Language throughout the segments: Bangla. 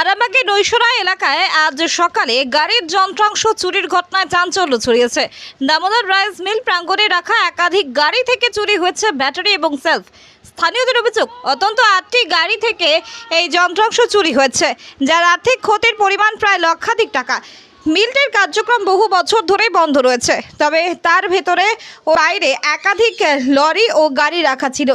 আরামবাগের নৈশরা এলাকায় আজ সকালে গাড়ির যন্ত্রাংশ চুরির ঘটনায় চাঞ্চল্য ছড়িয়েছে। দামোদর রাইস মিল প্রাঙ্গণে রাখা একাধিক গাড়ি থেকে চুরি হয়েছে ব্যাটারি এবং সেলফ। স্থানীয়দের অভিযোগ, অত্যন্ত আটটি গাড়ি থেকে এই যন্ত্রাংশ চুরি হয়েছে, যার আর্থিক ক্ষতির পরিমাণ প্রায় লক্ষাধিক টাকা। মিলটির কার্যক্রম বহু বছর ধরেই বন্ধ রয়েছে, তবে তার ভেতরে ও বাইরে একাধিক লরি ও গাড়ি রাখা ছিল।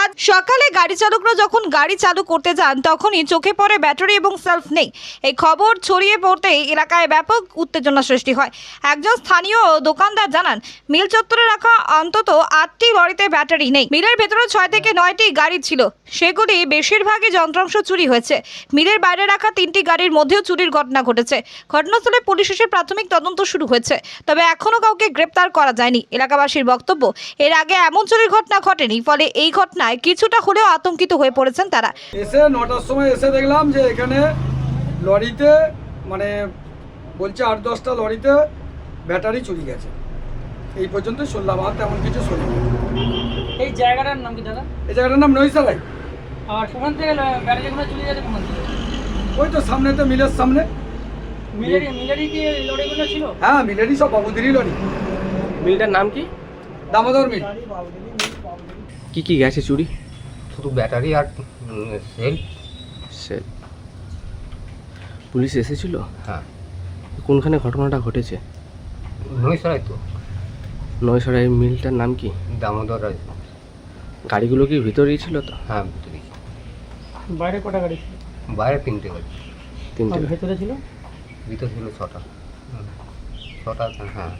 আজ সকালে গাড়ি চালকরা যখন গাড়ি চালু করতে যান, তখনই চোখে পড়ে ব্যাটারি এবং সেলফ নেই। এই খবর ছড়িয়ে পড়তেই এলাকায় ব্যাপক উত্তেজনা সৃষ্টি হয়। একজন স্থানীয় দোকানদার জানান, মিল চত্বরে রাখা অন্তত আটটি লরিতে ব্যাটারি নেই। মিলের ভেতরে ছয় থেকে নয়টি গাড়ি ছিল। সেগুলি বেশিরভাগই যন্ত্রাংশ চুরি হয়েছে। মিলের বাইরে রাখা তিনটি গাড়ির মধ্যেও চুরির ঘটনা ঘটেছে। ঘটনাস্থলে পুলিশ এসে প্রাথমিক তদন্ত শুরু হয়েছে। তবে এখনও কাউকে গ্রেপ্তার করা যায়নি। এলাকাবাসীর বক্তব্য এর আগে এমন চুরির ঘটনা ঘটেনি ফলে এই ঘটনায় কিছুটা হলেও আতঙ্কিত হয়ে পড়েছেন তারা। এসে নটার সময় এসে দেখলাম যে এখানে লরিতে মানে বলছে আট দশটা লরিতে ব্যাটারি চুরি গেছে। এই পর্যন্ত শুনলাম আর তেমন কিছু শুনিনি এই জায়গাটার নাম কি দাদা? এই জায়গাটার নাম নৈশালাই। আর সেখান থেকে ব্যাটারিগুলো চলে গেছে দিকে? ওই তো সামনে তো মিলের সামনে। মিলারি মিলারি কি লরিগুলো ছিল? হ্যাঁ মিলেরই সব বাবুদিরই লরি মিলটার নাম কি? দামোদর মিল। কি কি গেছে চুরি? শুধু ব্যাটারি আর সেল। সে পুলিশ এসেছিল? হ্যাঁ। কোনখানে ঘটনাটা ঘটেছে? নৈশালাই তো। নয়সরাই মিলটার নাম কি? দামোদর রাজ গাড়িগুলো কি ভিতরেই ছিল তো? হ্যাঁ ভিতরে বাইরে কটা গাড়ি ছিল? বাইরে তিনটে গাড়ি। তিনটে আর ভেতরে ছিল? ভিতর ছিল ছটা। ছটা হ্যাঁ।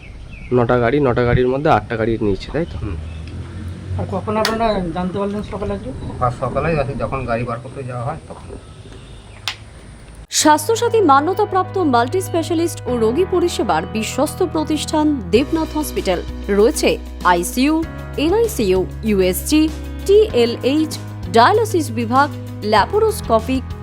নটা গাড়ি নটা গাড়ির মধ্যে আটটা গাড়ি নিয়েছে তাই তো? আর কখন আপনারা জানতে পারলেন সকালে আর সকালে যখন গাড়ি বার করতে যাওয়া হয় তখন। স্বাস্থ্যসাথী মান্যতাপ্রাপ্ত মাল্টি স্পেশালিস্ট ও রোগী পরিষেবার বিশ্বস্ত প্রতিষ্ঠান দেবনাথ হসপিটাল। রয়েছে ICU NICU USG TLH dialysis বিভাগ ল্যাপারোস্কোপিক